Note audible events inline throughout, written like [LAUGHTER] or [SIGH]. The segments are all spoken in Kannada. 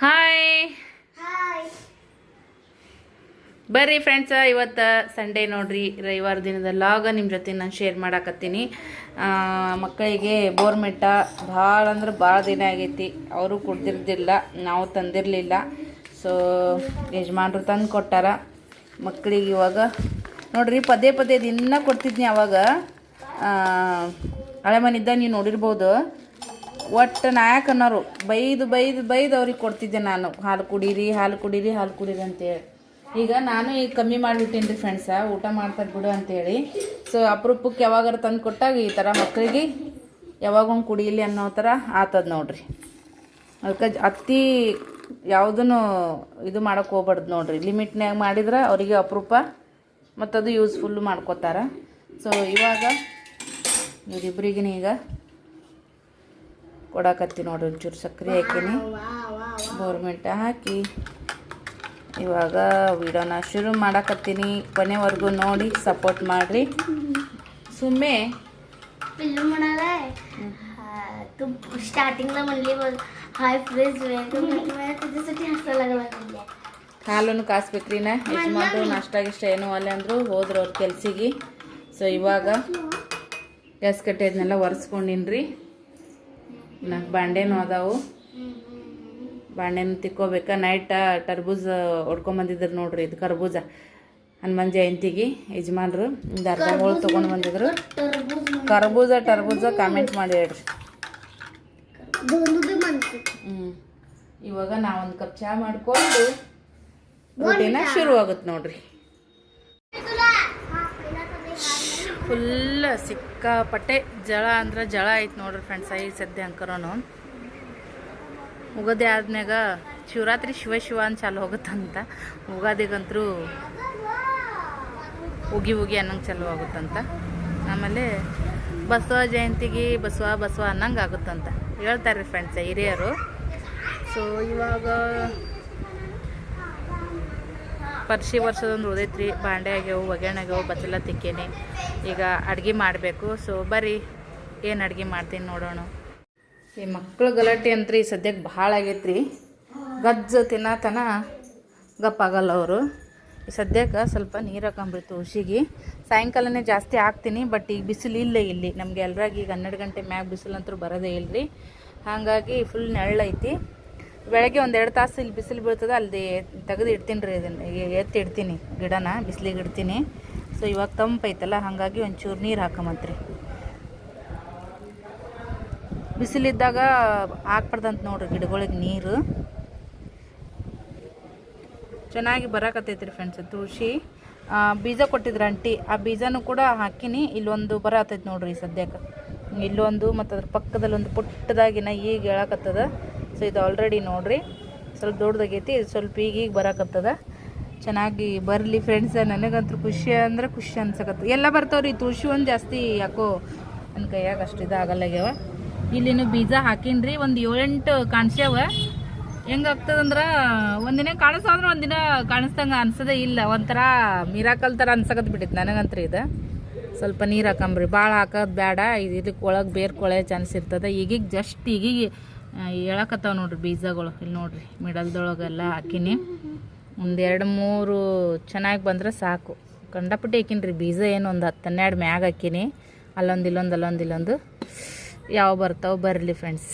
ಹಾಯ್ ಬರ್ರಿ ಫ್ರೆಂಡ್ಸ ಇವತ್ತು ಸಂಡೇ ನೋಡ್ರಿ ರವಿವಾರ ದಿನದ ಲಾಗ ನಿಮ್ಮ ಜೊತೆ ನಾನು ಶೇರ್ ಮಾಡಾಕತ್ತೀನಿ. ಮಕ್ಕಳಿಗೆ ಬೋರ್ಮೆಟ್ಟ ಭಾಳ ಅಂದ್ರೆ ಭಾಳ ದಿನ ಆಗೈತಿ. ಅವರು ಕುಡ್ದಿರ್ದಿಲ್ಲ ನಾವು ತಂದಿರಲಿಲ್ಲ. ಸೊ ಯಜಮಾನ್ರು ತಂದು ಕೊಟ್ಟಾರ. ಮಕ್ಕಳಿಗೆ ಇವಾಗ ನೋಡ್ರಿ ಪದೇ ಪದೇ ದಿನ ಕೊಡ್ತಿದ್ನಿ ಅವಾಗ. ಹಳೆ ಮನಿದ್ದ ನೀವು ನೋಡಿರ್ಬೋದು. ಒಟ್ಟು ನಾಯಕ ಅನ್ನೋರು, ಬೈದು ಬೈದು ಬೈದು ಅವ್ರಿಗೆ ಕೊಡ್ತಿದ್ದೆ ನಾನು, ಹಾಲು ಕುಡೀರಿ ಹಾಲು ಕುಡೀರಿ ಹಾಲು ಕುಡೀರಿ ಅಂತೇಳಿ. ಈಗ ನಾನು ಈಗ ಕಮ್ಮಿ ಮಾಡಿಬಿಟ್ಟೇನಿ ರೀ ಫ್ರೆಂಡ್ಸ ಊಟ ಮಾಡ್ತಾರೆ ಬಿಡು ಅಂತೇಳಿ. ಸೊ ಅಪರೂಪಕ್ಕೆ ಯಾವಾಗಾರ ತಂದು ಕೊಟ್ಟಾಗ ಈ ಥರ ಮಕ್ಕಳಿಗೆ ಯಾವಾಗೊಂದು ಕುಡಿಯಲಿ ಅನ್ನೋ ಥರ ಆತದ ನೋಡ್ರಿ. ಅದಕ್ಕೆ ಅತಿ ಯಾವುದನ್ನು ಇದು ಮಾಡೋಕೆ ಹೋಗ್ಬಾರ್ದು ನೋಡ್ರಿ. ಲಿಮಿಟ್ನಾಗ ಮಾಡಿದ್ರೆ ಅವರಿಗೆ ಅಪರೂಪ ಮತ್ತದು ಯೂಸ್ಫುಲ್ಲು ಮಾಡ್ಕೋತಾರೆ. ಸೊ ಇವಾಗ ಇವರಿಬ್ಬರಿಗಿನ ಈಗ ಕೊಡಾಕತ್ತಿ ನೋಡ್ರಿ ಒಂಚೂರು ಸಕ್ಕರೆ ಹಾಕೀನಿ ಗೋರ್ಮೆಂಟ್ ಹಾಕಿ ಇವಾಗ ವಿಡಿಯೋನ ಶುರು ಮಾಡಾಕತ್ತೀನಿ ಕೊನೆವರೆಗೂ ನೋಡಿ ಸಪೋರ್ಟ್ ಮಾಡಿರಿ ಸುಮ್ಮನೆ पिल्लू म्हणाला तू स्टार्टिंगला म्हणली बघ हाय फ्रेंड्स वेलकम मला त्याच्यासाठी हसायला लागला म्हणल्या ಹಾಲನ್ನು ಕಾಸ್ಬೇಕ್ರಿ ನಾ ಯಜಮಾನ್ರು ನಾಷ್ಟ ಗಿಷ್ಟ ಏನೂ ಅಲ್ಲ ಅಂದರು ಹೋದ್ರು ಅವ್ರ ಕೆಲ್ಸಿಗೆ ಸೊ ಇವಾಗ ಗ್ಯಾಸ್ ಕಟ್ಟೆದನ್ನೆಲ್ಲ ಒರೆಸ್ಕೊಂಡಿನ್ರಿ ನಾಲ್ಕು ಬಾಂಡೆನೂ ಅದಾವು. ಬಾಂಡೆನು ತಿಕ್ಕೋಬೇಕ. ನೈಟ್ ಟರ್ಬೂಜ ಹೊಡ್ಕೊಂಬಂದಿದ್ರು ನೋಡ್ರಿ ಇದು ಕರ್ಬೂಜ. ಹನುಮಾನ್ ಜಯಂತಿಗೆ ಯಜಮಾನ್ರು ಅರ್ಧ ಹೋಳು ತೊಗೊಂಡು ಬಂದಿದ್ರು. ಕರ್ಬೂಜ ಟರ್ಬೂಜ ಕಾಮೆಂಟ್ ಮಾಡಿ ಹೇಳ್ರಿ. ಹ್ಞೂ ಇವಾಗ ನಾವೊಂದು ಕಪ್ ಚಹಾ ಮಾಡ್ಕೊಂಡು ಮಾಡಿಕೊಂಡು ಶುರು ಆಗುತ್ತೆ ನೋಡ್ರಿ. ಫುಲ್ ಸಿಕ್ಕಾಪಟ್ಟೆ ಜಳ ಅಂದ್ರೆ ಜಳ ಐತೆ ನೋಡ್ರಿ ಫ್ರೆಂಡ್ಸ್ ಐ ಸದ್ಯ ಅಂಕರೋನು. ಉಗಾದಿ ಆದ್ಮ್ಯಾಗ ಶಿವರಾತ್ರಿ ಶಿವ ಶಿವ ಅಂತ ಚಾಲು ಹೋಗುತ್ತಂತ. ಉಗಾದಿಗಂತರೂ ಉಗಿ ಉಗಿ ಅನ್ನಂಗೆ ಚಾಲು ಆಗುತ್ತಂತ. ಆಮೇಲೆ ಬಸವ ಜಯಂತಿಗೆ ಬಸವ ಬಸವ ಅನ್ನಂಗೆ ಆಗುತ್ತಂತ. ಹೇಳ್ತಾರೆ ಫ್ರೆಂಡ್ಸ್ ಹಿರಿಯರು. ಸೊ ಇವಾಗ ಪರ್ಷಿ ವರ್ಷದೊಂದು ಉಳಿದೈತ್ರಿ ಬಾಂಡೆ ಆಗ್ಯಾವು ಒಗ್ಗರಣೆ ಆಗ್ಯಾವು, ಬಚ್ಚಲ ತಿಕ್ಕೇನೆ. ಈಗ ಅಡ್ಗೆ ಮಾಡಬೇಕು. ಸೊ ಬರ್ರಿ. ಏನು ಅಡ್ಗೆ ಮಾಡ್ತೀನಿ ನೋಡೋಣ. ಈ ಮಕ್ಕಳು ಗಲಾಟೆ ಅಂತ್ರಿ ಸದ್ಯಕ್ಕೆ ಭಾಳ ಆಗೈತ್ರಿ. ಗಜ್ಜ ತಿನ್ನತನ ಗಪ್ಪಾಗಲ್ಲ ಅವರು. ಸದ್ಯಕ್ಕೆ ಸ್ವಲ್ಪ ನೀರು ಹಾಕೊಂಬಿತ್ತು ಹುಷಿಗೆ ಸಾಯಂಕಾಲನೇ ಜಾಸ್ತಿ ಹಾಕ್ತೀನಿ ಬಟ್ ಈಗ ಬಿಸಿಲು ಇಲ್ಲ ಇಲ್ಲಿ. ನಮಗೆ ಎಲ್ಲರಾಗಿ ಈಗ ಹನ್ನೆರಡು ಗಂಟೆ ಮ್ಯಾಗ ಬಿಸಿಲಂತೂ ಬರೋದೇ ಇಲ್ಲರಿ ಹಾಗಾಗಿ ಫುಲ್ ನೆಳ್ಳೈತಿ ಬೆಳಗ್ಗೆ ಒಂದೆರಡು ತಾಸು ಇಲ್ಲಿ ಬಿಸಿಲು ಬೀಳ್ತದೆ ಅಲ್ಲಿ ತೆಗೆದು ಇಡ್ತೀನಿ ರೀ ಇದನ್ನು. ಎತ್ತಿ ಇಡ್ತೀನಿ ಗಿಡನ, ಬಿಸಿಲಿಗೆ ಇಡ್ತೀನಿ. ಸೊ ಇವಾಗ ತಂಪೈತಲ್ಲ ಹಾಗಾಗಿ ಒಂಚೂರು ನೀರು ಹಾಕಮತ್ರಿ. ಬಿಸಿಲಿದ್ದಾಗ ಹಾಕ್ಬಾರ್ದಂತ ನೋಡ್ರಿ ಗಿಡಗಳಿಗೆ ನೀರು. ಚೆನ್ನಾಗಿ ಬರಾಕತ್ತೈತ್ರಿ ಫ್ರೆಂಡ್ಸ್ ತುಳಸಿ ಬೀಜ ಕೊಟ್ಟಿದ್ರು ಅಂಟಿ ಆ ಬೀಜನೂ ಕೂಡ ಹಾಕಿನಿ, ಇಲ್ಲೊಂದು ಬರತೈತಿ ನೋಡ್ರಿ ಸದ್ಯಕ್ಕೆ ಇಲ್ಲೊಂದು ಮತ್ತು ಅದ್ರ ಪಕ್ಕದಲ್ಲಿ ಒಂದು ಪುಟ್ಟದಾಗಿನ ಈಗ ಹೇಳಕತ್ತದ. ಸೊ ಇದು ಆಲ್ರೆಡಿ ನೋಡ್ರಿ. ಸ್ವಲ್ಪ ದೊಡ್ಡದಾಗೈತಿ, ಇದು ಸ್ವಲ್ಪ ಈಗೀಗ ಬರಕತ್ತದ. ಚೆನ್ನಾಗಿ ಬರಲಿ ಫ್ರೆಂಡ್ಸ್ ನನಗಂತೂ ಖುಷಿ ಅಂದ್ರೆ ಖುಷಿ ಅನ್ಸಕತ್ತ. ಎಲ್ಲ ಬರ್ತಾವ್ರಿ, ತುಳಸಿ ಒಂದು ಜಾಸ್ತಿ ಯಾಕೋ ನನ್ನ ಕೈಯಾಗ ಅಷ್ಟು ಇದಾಗಲ್ಲಾಗ್ಯಾವ ಇಲ್ಲಿನ ಬೀಜ ಹಾಕಿನ್ರಿ, ಒಂದು ಏಳೆಂಟು ಕಾಣಿಸ್ಯಾವ. ಹೆಂಗಾಗ್ತದಂದ್ರೆ ಒಂದಿನ ಕಾಣಿಸ್ತಾವಂದ್ರೆ ಒಂದಿನ ಕಾಣಿಸ್ದಂಗೆ ಅನ್ಸದೆ ಇಲ್ಲ. ಒಂಥರ ಮಿರಾಕಲ್ ಥರ ಅನ್ಸಕತ್ ಬಿಟ್ಟಿತ್ತು ನನಗಂತ್ರಿ ಇದು. ಸ್ವಲ್ಪ ನೀರು ಹಾಕಂಬ್ರಿ. ಭಾಳ ಹಾಕೋದು ಬೇಡ ಇದು ಇದಕ್ಕೆ ಒಳಗೆ ಬೇರೆ ಕೊಳೆ ಚಾನ್ಸ್ ಇರ್ತದೆ. ಈಗೀಗ ಜಸ್ಟ್ ಈಗೀಗ ಹೇಳಕತ್ತಾವ ನೋಡ್ರಿ ಬೀಜಗಳು. ಇಲ್ಲಿ ನೋಡ್ರಿ, ಮಿಡಲ್ದೊಳಗೆಲ್ಲ ಹಾಕಿನಿ. ಎರಡು ಮೂರು ಚೆನ್ನಾಗಿ ಬಂದ್ರೆ ಸಾಕು. ಕಂಡಪಟ್ಟಿ ಹಾಕಿನ್ರಿ, ಬೀಜ ಏನು ಒಂದು ಹತ್ತು ಹನ್ನೆರಡು ಮ್ಯಾಗ ಹಾಕಿನಿ. ಅಲ್ಲೊಂದು ಇಲ್ಲೊಂದು ಅಲ್ಲೊಂದು ಇಲ್ಲೊಂದು. ಯಾವ ಬರ್ತಾವೆ ಬರಲಿ ಫ್ರೆಂಡ್ಸ್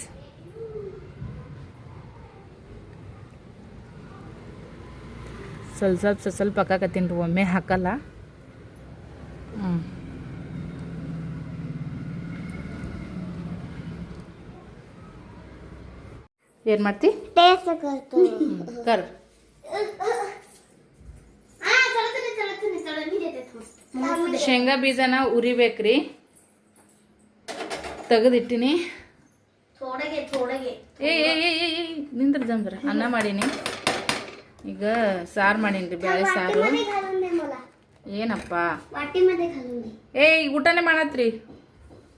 ಸ್ವಲ್ಪ ಸ್ವಲ್ಪ ಸ್ವಲ್ಪ ರೀ, ಒಮ್ಮೆ ಹಾಕಲ್ಲ. ಹ್ಞೂ ಏನು ಮಾಡ್ತಿ? ಶೇಂಗಾ ಬೀಜನ ಉರಿಬೇಕ್ರಿ. ತೆಗದಿಟ್ಟಿನಿ. ಏ ನಿಂದ್ರ ಜಂದ್ರ ಅನ್ನ ಮಾಡೀನಿ. ಈಗ ಸಾರು ಮಾಡೀನಿ ಬೇಳೆ ಸಾರು. ಏನಪ್ಪ? ಏ ಈಗ ಊಟನೇ ಮಾಡತ್ರಿ.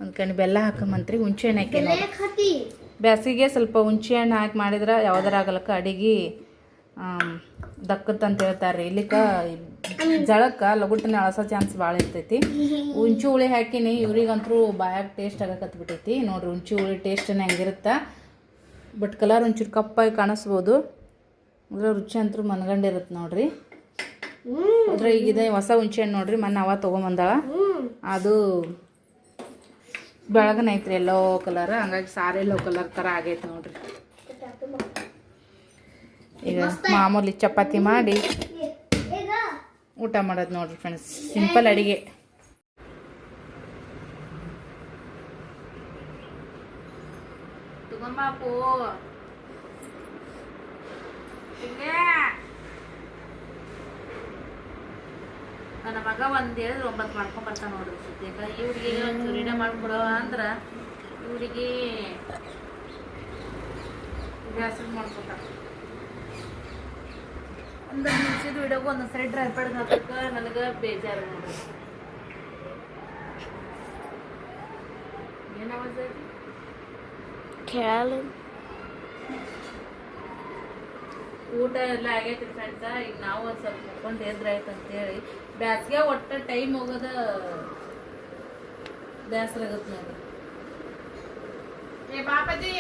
ಒಂದ್ ಬೆಲ್ಲ ಹಾಕಮಂತ್ರಿ ಹುಂಚೆಣ್ಣೆ ಹಾಕಿ ಬ್ಯಾಸಿಗೆ ಸ್ವಲ್ಪ ಹುಣ್ಸೆ ಹಣ್ಣು ಹಾಕಿ ಮಾಡಿದ್ರೆ ಯಾವ್ದಾರಾಗಲಕ್ಕ ಅಡಿಗೆ ದಕ್ಕತ್ತಂತ ಹೇಳ್ತಾರೆ ರೀ ಇಲ್ಲಿಕ ಜಳಕ್ಕೆ ಲಗುಟನೆ ಅಳಸೋ ಚಾನ್ಸ್ ಭಾಳ ಇರ್ತೈತಿ. ಹುಂಚಿ ಹುಳಿ ಹಾಕಿನಿ ಇವ್ರಿಗಂತರೂ ಬಾಯಾಗ ಟೇಸ್ಟ್ ಆಗಕತ್ಬಿಟ್ಟೈತಿ ನೋಡಿರಿ ಹುಂಚಿ ಹುಳಿ ಟೇಸ್ಟನ್ನ ಹೆಂಗಿರುತ್ತೆ. ಬಟ್ ಕಲರ್ ಒಂಚೂರು ಕಪ್ಪಾಗಿ ಕಾಣಿಸ್ಬೋದು. ಅಂದ್ರೆ ರುಚಿ ಅಂತೂ ಮನಗಂಡಿರುತ್ತೆ ನೋಡ್ರಿ. ಅಂದ್ರೆ ಈಗಿದೆ ಹೊಸ ಹುಣ್ಚೆ ಹಣ್ಣು ನೋಡ್ರಿ ಮೊನ್ನೆ ಅವ ತೊಗೊಂಬಂದಳ. ಅದು ಬೆಳಗನ ಐತ್ರಿ ಎಲ್ಲೋ ಕಲರ್ ಹಂಗಾಗಿ ಸಾರಿ ಎಲ್ಲೋ ಕಲರ್ ಥರ ಆಗೈತೆ ನೋಡ್ರಿ. ಈಗ ಮಾಮೂಲಿ ಚಪಾತಿ ಮಾಡಿ ಊಟ ಮಾಡೋದು ನೋಡ್ರಿ ಫ್ರೆಂಡ್ಸ್ ಸಿಂಪಲ್ ಅಡಿಗೆ. ತಗೊಂಬಾಪು ನನ್ನ ಮಗ ಒಂದು ಹೇಳಿದ್ರೆ ಒಂಬತ್ತು ಮಾಡ್ಕೊಂಡ್ ಬರ್ತಾನೆ ನೋಡ್ರಿ ಸದ್ಯಕ್ಕೆ ಇವ್ರಿಗೆ ಚೂರಿನ ಮಾಡ್ಕೊಡೋ ಅಂದ್ರೆ ಇವ್ರಿಗೆ ಬ್ಯಾಸರ ಮಾಡ್ಕೊತಾರ ಒಂದು ನಿಮಿಷದ ವಿಡಿಯೋಗೂ ಒಂದೊಂದು ಸರಿ ಡ್ರೈ ಪ್ಯಾಡ್ ಹಾಕಕ್ಕೆ ನನಗೆ ಬೇಜಾರು ನೋಡ್ರಿ ಏನು ಆವಾಜ್ ಐತಿ खेळायला ಊಟ ಎಲ್ಲ ಆಗೈತಿ ಫ್ರೆಂಡ್ಸ ಈಗ ನಾವು ಒಂದು ಸ್ವಲ್ಪ ಮುಕ್ಕೊಂಡು ಎದ್ರಾಯ್ತು ಅಂತೇಳಿ ಬ್ಯಾಸ್ಗೆ ಒಟ್ಟ ಟೈಮ್ ಹೋಗೋದ ಬ್ಯಾಸ್ರ ಆಗತ್ತೆ ಏ ಪಾಪಜಿ.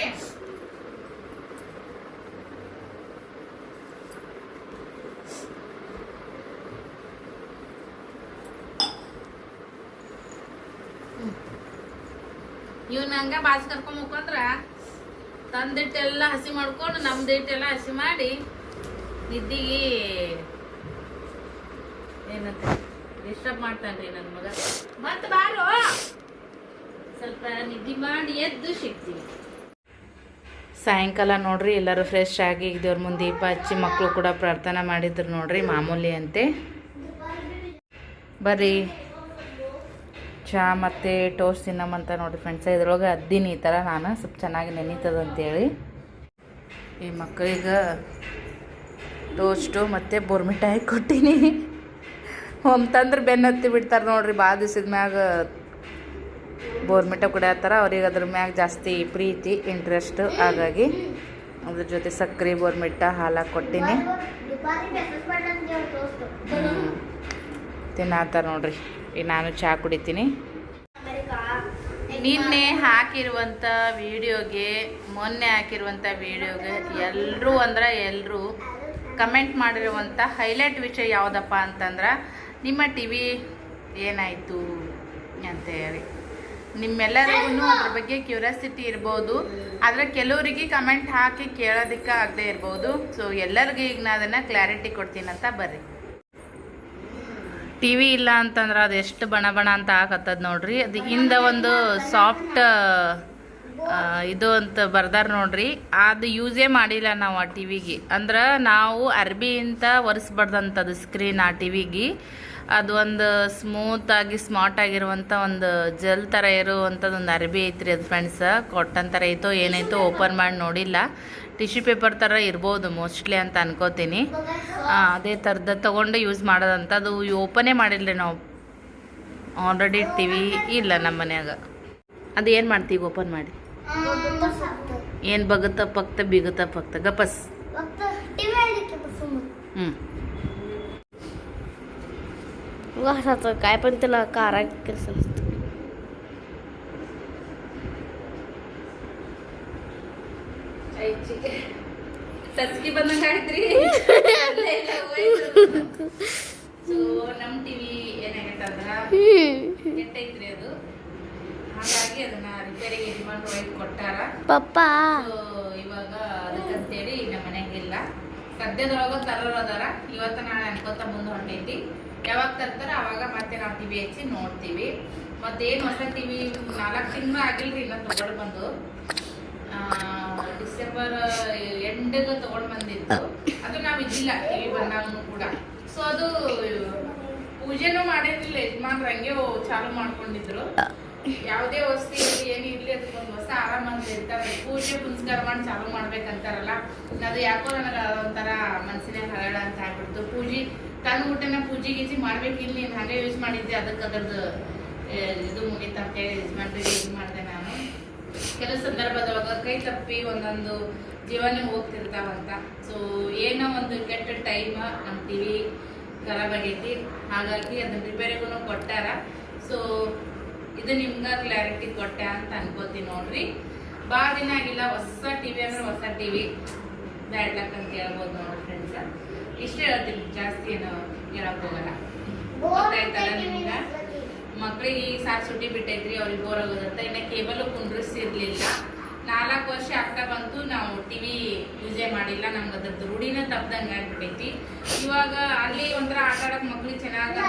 ಇವ್ನ ಹಂಗ ಬಾಸ್ ಕರ್ಕೊಂಡ್ ಮುಖಂದ್ರ ತಂದಿಟ್ಟೆಲ್ಲ ಹಸಿ ಮಾಡ್ಕೊಂಡು ನಮ್ದಿಟ್ಟೆಲ್ಲ ಹಸಿ ಮಾಡಿ ನಿದ್ದಿಗೆ ಸಾಯಂಕಾಲ ನೋಡ್ರಿ, ಎಲ್ಲರೂ ಫ್ರೆಶ್ ಆಗಿ ದೇವ್ರ ಮುಂದೆ ದೀಪ ಹಚ್ಚಿ ಮಕ್ಕಳು ಕೂಡ ಪ್ರಾರ್ಥನೆ ಮಾಡಿದ್ರು ನೋಡ್ರಿ ಮಾಮೂಲಿ ಅಂತೆ. ಬರ್ರಿ. ಚಹಾ ಮತ್ತು ಟೋಸ್ಟ್ ತಿನ್ನಮ್ಮಂತ ನೋಡ್ರಿ ಫ್ರೆಂಡ್ಸ್ ಇದ್ರೊಳಗೆ ಅದ್ದೀನಿ ಈ ಥರ ನಾನು ಸ್ವಲ್ಪ ಚೆನ್ನಾಗಿ ನೆನೀತದ ಅಂತೇಳಿ. ಈ ಮಕ್ಕಳಿಗೆ ಟೋಸ್ಟು ಮತ್ತು ಬೋರ್ಮಿಠಾಯಿ ಕೊಟ್ಟಿನಿ. ಹೊಮ್ತಂದ್ರೆ ಬೆನ್ನತ್ತಿ ಬಿಡ್ತಾರೆ ನೋಡ್ರಿ ಭಾಳ ದಿವಸದ ಮ್ಯಾಗ ಬೋರ್ಮಿಟ ಕುಡಿಯತ್ತಾರ ಅವ್ರಿಗೆ ಅದ್ರ ಮ್ಯಾಗ ಜಾಸ್ತಿ ಪ್ರೀತಿ ಇಂಟ್ರೆಸ್ಟ್ ಹಾಗಾಗಿ ಅದ್ರ ಜೊತೆ ಸಕ್ಕರೆ ಬೋರ್ಮಿಟ್ಟ ಹಾಲಾಗಿ ಕೊಟ್ಟಿನಿ. ತಿನ್ನಾತಾರ ನೋಡ್ರಿ. ಈಗ ನಾನು ಚಹಾ ಕುಡಿತೀನಿ. ನಿನ್ನೆ ಹಾಕಿರುವಂಥ ವಿಡಿಯೋಗೆ, ಮೊನ್ನೆ ಹಾಕಿರುವಂಥ ವಿಡಿಯೋಗೆ ಎಲ್ಲರೂ ಅಂದ್ರೆ ಎಲ್ಲರೂ ಕಮೆಂಟ್ ಮಾಡಿರುವಂಥ ಹೈಲೈಟ್ ವಿಷಯ ಯಾವುದಪ್ಪ ಅಂತಂದ್ರೆ ನಿಮ್ಮ ಟಿ ವಿ ಏನಾಯಿತು ಅಂತ ಹೇಳಿ. ನಿಮ್ಮೆಲ್ಲರಿಗೂ ಅದ್ರ ಬಗ್ಗೆ ಕ್ಯೂರಿಯಾಸಿಟಿ ಇರ್ಬೋದು. ಆದರೆ ಕೆಲವರಿಗೆ ಕಮೆಂಟ್ ಹಾಕಿ ಕೇಳೋದಕ್ಕೆ ಆಗದೆ ಇರ್ಬೋದು. ಸೊ ಎಲ್ಲರಿಗೂ ಈಗ ನಾನು ಅದನ್ನು ಕ್ಲಾರಿಟಿ ಕೊಡ್ತೀನಂತ ಬರ್ರಿ. ಟಿ ವಿ ಇಲ್ಲ ಅಂತಂದ್ರೆ ಅದು ಎಷ್ಟು ಬಣ ಬಣ ಅಂತ ಆಗತ್ತದ ನೋಡ್ರಿ. ಅದು ಹಿಂದ ಒಂದು ಸಾಫ್ಟ್ ಇದು ಅಂತ ಬರ್ದಾರ ನೋಡ್ರಿ. ಅದು ಯೂಸೇ ಮಾಡಿಲ್ಲ ನಾವು ಆ ಟಿ ವಿಗೆ ಅಂದ್ರೆ ನಾವು ಅರ್ಬಿ ಅಂತ ಒರೆಸ್ಬಾರ್ದಂಥದ್ದು ಸ್ಕ್ರೀನ್ ಆ ಟಿ ವಿಗೆ ಅದು ಒಂದು ಸ್ಮೂತಾಗಿ ಸ್ಮಾರ್ಟ್ ಆಗಿರುವಂಥ ಒಂದು ಜೆಲ್ ಥರ ಇರುವಂಥದ್ದು ಒಂದು ಅರಬಿ ಐತ್ರಿ ಅದು ಫ್ರೆಂಡ್ಸ ಕಾಟನ್ ಥರ ಐತೋ ಏನೈತೋ ಓಪನ್ ಮಾಡಿ ನೋಡಿಲ್ಲ. ಟಿಶ್ಯೂ ಪೇಪರ್ ಥರ ಇರ್ಬೋದು ಮೋಸ್ಟ್ಲಿ ಅಂತ ಅನ್ಕೋತೀನಿ. ಅದೇ ಥರದ ತೊಗೊಂಡು ಯೂಸ್ ಮಾಡೋದಂತ ಅದು ಓಪನೇ ಮಾಡಿಲ್ಲ ರೀ ನಾವು. ಆಲ್ರೆಡಿ ಇಟ್ಟೀವಿ ಇಲ್ಲ ನಮ್ಮ ಮನ್ಯಾಗ. ಅದು ಏನು ಮಾಡ್ತೀವಿ ಓಪನ್ ಮಾಡಿ? ಏನು ಬಗುತ್ತ ಪಕ್ತ ಬಿಗುತ್ತ ಪಕ್ತ? ಗಪಸ್. ಹ್ಞೂ टीव्ही आली की बसून ಹ್ಞೂ असं काय पण त्याला कारागीर समजतं ಟಚ್ಗೆ ಬಂದಂಗೆ ಆಯ್ತ್ರಿ ಸೊ ನಮ್ಮ ಟಿವಿ ಏನಾಗೈತಂದ್ರ ಕೆಟ್ಟೈತ್ರಿ ಅದು ಹಾಗಾಗಿ ಅದನ್ನ ರಿಪೇರಿಗೆ ಡಿಮಾಂಡ್ ಒಳಗೆ ಕೊಟ್ಟಾರ पप्पा ಸೊ ಇವಾಗ ಅದಕ್ಕಂತೇಳಿ ನಮ್ಮ ಮನೆಗಿಲ್ಲ ಸದ್ಯದೊಳಗ ತರೋರು ಅದಾರ ಇವತ್ತ ನಾಳೆ ಅನ್ಕೋತ ಮುಂದೆ ಹೊಂಟೈತಿ ಯಾವಾಗ ತರ್ತಾರ ಅವಾಗ ಮತ್ತೆ ನಾವು ಟಿವಿ ಹಚ್ಚಿ ನೋಡ್ತೀವಿ. ಮತ್ತೇನು ಹೊಸ ಟಿವಿ ನಾಲ್ಕು ತಿಂಗಳು ಆಗಿಲ್ರಿ ಇನ್ನ ತಗೊಂಡು ಬಂದು ಡಿಸೆಂಬರ್ ಎಂಡಿಗೆ ತಗೊಂಡ್ ಬಂದಿತ್ತು ಅದು ನಾವು ಇದ್ದಿಲ್ಲ ಟಿವಿ ಬಂದಾಗನು ಕೂಡ. ಸೊ ಅದು ಪೂಜೆನೂ ಮಾಡಿರ್ಲಿಲ್ಲ, ಯಜಮಾನ್ರು ಹಂಗೆ ಚಾಲು ಮಾಡ್ಕೊಂಡಿದ್ರು. ಯಾವುದೇ ವಸ್ತು ಇರ್ಲಿ ಏನೇ ಇರ್ಲಿ ಅದಕ್ಕೊಂದು ಹೊಸ ಆರಾಮ ಅಂತ ಇರ್ತಾರೆ. ಪೂಜೆ ಪುನಸ್ಕಾರ ಮಾಡಿ ಚಾಲು ಮಾಡ್ಬೇಕಂತಾರಲ್ಲ ಅದು ಯಾಕೋ ನನಗೆ ಅದೊಂಥರ ಮನಸ್ಸಿನ ಹರಡ ಅಂತ ಆಗ್ಬಿಡ್ತು. ಪೂಜೆ ತನ್ನ ಊಟನ ಪೂಜೆ ಗೀಜಿ ಮಾಡ್ಬೇಕಿಲ್ಲ ನೀನು ಹಾಗೆ ಯೂಸ್ ಮಾಡಿದ್ದೆ, ಅದಕ್ಕೆ ಅದ್ರದ್ದು ಇದು ಮುಗೀತು ಅಂತೇಳಿ ಯಜಮಾನ್ರಿಗೆ ಯೂಸ್ ಮಾಡಿದೆ ನಾನು. ಕೆಲವು ಸಂದರ್ಭದೊಳಗ ಕೈ ತಪ್ಪಿ ಒಂದೊಂದು ಜೀವನ ಹೋಗ್ತಿರ್ತಾವಂತ. ಸೊ ಏನೋ ಒಂದು ಕೆಟ್ಟ ಟೈಮ್ ನಮ್ಮ ಟಿ ವಿ ಖರಾಬ್ ಆಗೈತಿ. ಹಾಗಾಗಿ ಅದನ್ನ ರಿಪೇರಿಗೂ ಕೊಟ್ಟಾರ. ಸೊ ಇದು ನಿಮ್ಗೆ ಕ್ಲಾರಿಟಿ ಕೊಟ್ಟೆ ಅಂತ ಅನ್ಕೋತೀನಿ ನೋಡ್ರಿ. ಭಾಳ ದಿನ ಆಗಿಲ್ಲ, ಹೊಸ ಟಿವಿ ಅಂದ್ರೆ ಹೊಸ ಟಿವಿ ಬ್ಯಾಡ್ ಲಕ್ ಅಂತ ಹೇಳ್ಬೋದು ನೋಡಿ ಫ್ರೆಂಡ್ಸ್ ಇಷ್ಟೇ ಹೇಳ್ತೀನಿ ಜಾಸ್ತಿ ಏನು ಹೇಳಕ್ ಹೋಗಲ್ಲ. ಗೊತ್ತಾಯ್ತಲ್ಲ ನಿಮ್ಗೆ? ಮಕ್ಳಿಗೆ ಈ ಸಾರ್ ಸುಟ್ಟಿ ಬಿಟ್ಟೈತ್ರಿ ಅವ್ರಿಗೆ ಬೋರ್ ಆಗೋದಂತ. ಇನ್ನ ಕೇಬಲ್ ಕುಂಡ್ರಿಸಿರ್ಲಿಲ್ಲ. ನಾಲ್ಕು ವರ್ಷ ಆಗ್ತಾ ಬಂತು ನಾವು ಟಿವಿ ಯೂಸೇ ಮಾಡಿಲ್ಲ ನಮ್ಗೆ ಅದ್ರದ್ದು ರೂಢಿನ ತಪ್ಪದಂಗೆ ಆಗ್ಬಿಟ್ಟೈತಿ ಇವಾಗ ಅಲ್ಲಿ ಒಂಥರ ಆಟ ಆಡಕ್ ಮಕ್ಳಿಗೆ ಚೆನ್ನಾಗಿ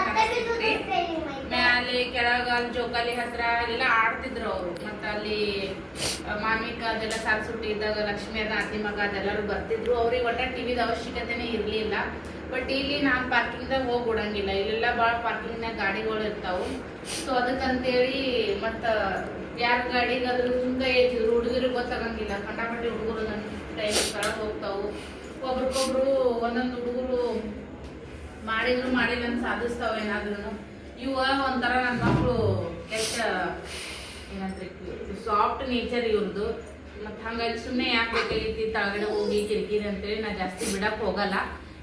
ಮ್ಯಾಲೆ ಕೆಳಗ ಅಲ್ಲಿ ಜೋಕಾಲಿ ಹತ್ರ ಎಲ್ಲ ಆಡ್ತಿದ್ರು ಅವರು. ಮತ್ತ ಅಲ್ಲಿ ಮಾಮಿಕ ಅದೆಲ್ಲ ಸಾಲ್ ಸುಟ್ಟಿ ಇದ್ದಾಗ ಲಕ್ಷ್ಮಿ ಅದ, ಅತ್ತಿ ಮಗ ಅದೆಲ್ಲರೂ ಬರ್ತಿದ್ರು. ಅವ್ರಿಗೆ ಒಟ್ಟ ಟಿವಿದ ಅವಶ್ಯಕತೆನೇ ಇರ್ಲಿಲ್ಲ. ಬಟ್ ಇಲ್ಲಿ ನಾನ್ ಪಾರ್ಕಿಂಗ್ದಾಗ ಹೋಗಿ ಬಿಡಂಗಿಲ್ಲ ಇಲ್ಲೆಲ್ಲ ಭಾಳ ಪಾರ್ಕಿಂಗ್ನಾಗ ಗಾಡಿಗಳು ಇರ್ತಾವು. ಸೊ ಅದಕ್ಕಂತೇಳಿ ಮತ್ತ ಯಾರ ಗಾಡಿಗಾದ್ರೂ ಸುಂಕ ಏತಿದ್ರು ಹುಡುಗರು ಗೊತ್ತಾಗಂಗಿಲ್ಲ. ಕಂಡಾಪಟ್ಟಿ ಹುಡುಗರು ನನ್ನ ಟೈಮ್ ಕೆಳಗೆ ಹೋಗ್ತಾವು. ಒಬ್ರಿಗೊಬ್ರು ಒಂದೊಂದು ಹುಡುಗರು ಮಾಡಿದ್ರು ಮಾಡಿಲ್ಲ ಅಂತ ಸಾಧಿಸ್ತಾವ ಏನಾದ್ರು ಇವ ಒಂಥರ ನನ್ನ ಮಕ್ಕಳು ಕೆಟ್ಟ ಸಾಫ್ಟ್ ನೇಚರ್ ಇವ್ರದ್ದು ಮತ್ತು ಹಂಗಾಗಿ ಸುಮ್ಮನೆ ಯಾಕೆ ಬೇಕಾಗಿತ್ತು ತಳಗಡೆ ಹೋಗಿ ಕಿರಿಕಿರಿ ಅಂತೇಳಿ ನಾ ಜಾಸ್ತಿ ಬಿಡಕ್ಕೆ ಹೋಗಲ್ಲ.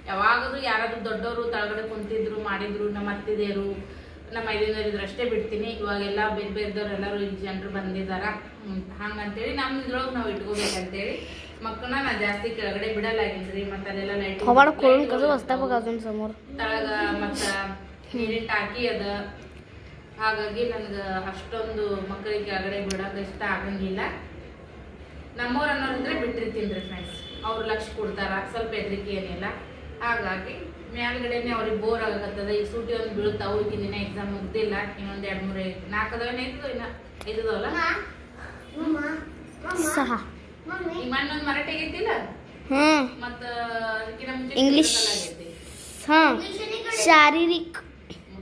ಯಾವಾಗಲೂ ಯಾರಾದರೂ ದೊಡ್ಡವರು ತಳಗಡೆ ಕುಂತಿದ್ರು ಮಾಡಿದ್ರು ನಮ್ಮ ಅತ್ತಿದೆಯರು ನಮ್ಮ ಐದಿನವರಿದ್ರು ಅಷ್ಟೇ ಬಿಡ್ತೀನಿ. ಇವಾಗೆಲ್ಲ ಬೇರೆ ಬೇರೆದವ್ರು ಎಲ್ಲರೂ ಇಲ್ಲಿ ಜನರು ಬಂದಿದ್ದಾರೆ ಹಂಗಂತೇಳಿ ನಮ್ಮ ಇದ್ರೊಳಗೆ ನಾವು ಇಟ್ಕೋಬೇಕಂತೇಳಿ ಮಕ್ಕಳನ್ನ ನಾ ಜಾಸ್ತಿ ಕೆಳಗಡೆ ಬಿಡಲಾಗಿದ್ರಿ ಮತ್ತೆ ಅಲ್ಲೆಲ್ಲ ಲೈಟ್ ತಳಗ ಮತ್ತು ನೀರಿನ ಟಾಕಿ ಅದ. ಹಾಗಾಗಿ ನನಗೆ ಅಷ್ಟೊಂದು ಮಕ್ಕಳಿಗೆ ಆಗಡೆ ಬಿಡೋಕೆ ಇಷ್ಟ ಆಗಂಗಿಲ್ಲ. ನಮ್ಮವ್ರು ಅನ್ನೋರಿದ್ರೆ ಬಿಟ್ಟಿರ್ತೀನಿ ರೀ ಫ್ರೆಂಡ್ಸ್ ಅವ್ರು ಲಕ್ಷ ಕೊಡ್ತಾರ ಸ್ವಲ್ಪ ಹೆದರಿಕೆ ಏನಿಲ್ಲ. ಹಾಗಾಗಿ ಮೇಲ್ಗಡೆನೆ ಅವ್ರಿಗೆ ಬೋರ್ ಆಗಕತ್ತದ. ಈಗ ಸೂಟಿ ಒಂದು ಬೀಳುತ್ತಾವು ಅವ್ರಿಗೆ ಎಕ್ಸಾಮ್ ಮುಗ್ದಿಲ್ಲ. ಇನ್ನೊಂದು ಎರಡು ಮೂರು ಐದು ನಾಲ್ಕು ಅದಾವೇನು ಐದು ಇನ್ನ? ಐದದವಲ್ಲ ಈಗ ಮಣ್ಣೊಂದು ಮರಾಠಿ ಆಗೈತಿಲ್ಲ ಮತ್ತು ಇಂಗ್ಲಿಷ್ ಹಾಂ ಶಾರೀರಿಕ.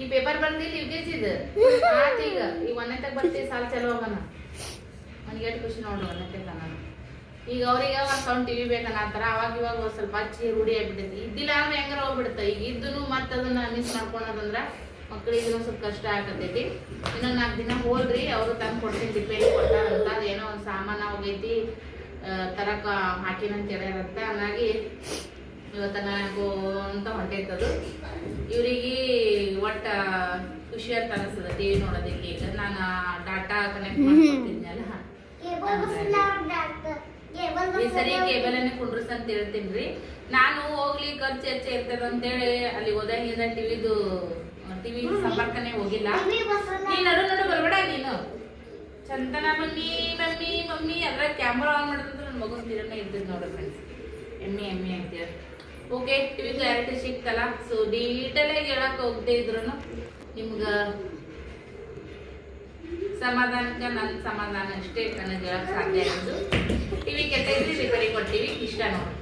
ಈ ಪೇಪರ್ ಬಂದಿಲ್ಲ ಯುಗೇಜ್ ಇದು ಆತ್ ಈಗ ಈಗ ಒಂದನೇ ಬರ್ತೀವಿ ಸಾಲ ಚಲೋ ಹೋಗೋಣ ನನಗೆ ಎಷ್ಟು ಖುಷಿ ನೋಡ್ರಿ ಒಂದನೇ ಈಗ ಅವ್ರಿಗೆ ಒಂದು ಸೌಂಡ್ ಟಿವಿ ಆತರ ಅವಾಗ ಇವಾಗ ಒಂದು ಸ್ವಲ್ಪ ಹಚ್ಚಿ ರೂಢಿ ಆಗ್ಬಿಟ್ಟೈತಿ. ಇದ್ದಿಲ್ಲ ಅಂದ್ರೆ ಹೆಂಗಾರ ಹೋಗ್ಬಿಡುತ್ತೆ ಈಗ ಇದ್ದು ಮತ್ತೆ ಅದನ್ನ ಮಿಸ್ ಮಾಡ್ಕೊಳೋದಂದ್ರ ಮಕ್ಳಿಗೆ ಒಂದ್ ಸ್ವಲ್ಪ ಕಷ್ಟ ಆಗತೈತಿ. ಇನ್ನೊಂದು ನಾಲ್ಕು ದಿನ ಹೋಲ್ರಿ ಅವರು ತಂದು ಕೊಡ್ತೀನಿ, ರಿಪೇರಿ ಕೊಟ್ಟಾರಂತ ಅದೇನೋ ಒಂದು ಸಾಮಾನ ಹೋಗೈತಿ ತರಕ ಹಾಕಿನಂತ ಹೇಳ್ಯಾರಂತ. ಹಂಗಾಗಿ ಇವತ್ತ ನನಗೂ ಅಂತ ಹೊಂಟೈತದು. ಇವರಿಗೆ ಒಟ್ಟ ಖುಷಿ ಅಂತ ಅನಿಸ್ತದ ಟಿವಿ ನೋಡೋದಕ್ಕೆ. ಈಗ ನಾನು ಡಾಟಾ ಕನೆಕ್ಟ್ ಮಾಡ್ಕೊತಿದ್ನಲ್ಲ ಈ ಸರಿ ಕೇಬಲ್ ಅನ್ನ ಕುಂಡ್ರಸ್ ಅಂತ ಹೇಳ್ತೀನಿ ರೀ. ನಾನು ಹೋಗ್ಲಿ ಖರ್ಚು ಹೆಚ್ಚು ಇರ್ತದ ಅಂತೇಳಿ ಅಲ್ಲಿ ಹೋದಾಗಿಂದ ಟಿವಿದು ಟಿವಿ ಸಂಪರ್ಕನೇ ಹೋಗಿಲ್ಲ. ನೀ ನಡು ನಡು ಬರ್ಬೇಡ ನೀನು. ಚಂದನ ಮಮ್ಮಿ ಮಮ್ಮಿ ಮಮ್ಮಿ ಅದ್ರ ಕ್ಯಾಮ್ರಾ ಆನ್ ಮಾಡಿದ್ರೆ ನನ್ನ ಮಗು ತೀರನೇ ಇರ್ತದೆ ನೋಡ್ರಿ ಫ್ರೆಂಡ್ಸ್ ಎಮ್ಮಿ ಎಮ್ಮಿ ಅಂತೇಳಿ ಓಕೆ ಟಿವಿ ಕ್ಲಾರಿಟಿ ಸಿಕ್ತಲ್ಲ. ಸೊ ಡೀಟೇಲಾಗಿ ಹೇಳಕ್ಕೆ ಹೋಗದೇ ಇದ್ರು ನಿಮ್ಗೆ ಸಮಾಧಾನಕ್ಕೆ ನನ್ನ ಸಮಾಧಾನ ಅಷ್ಟೇ ನನಗೆ ಹೇಳಕ್ಕೆ ಸಾಧ್ಯ ಆಯಿತು. ಟಿವಿ ಕೆಟ್ಟೈತಿ ರಿಪೇರಿ ಕೊಡ್ತೀವಿ ಇಷ್ಟ ನೋಡಿ.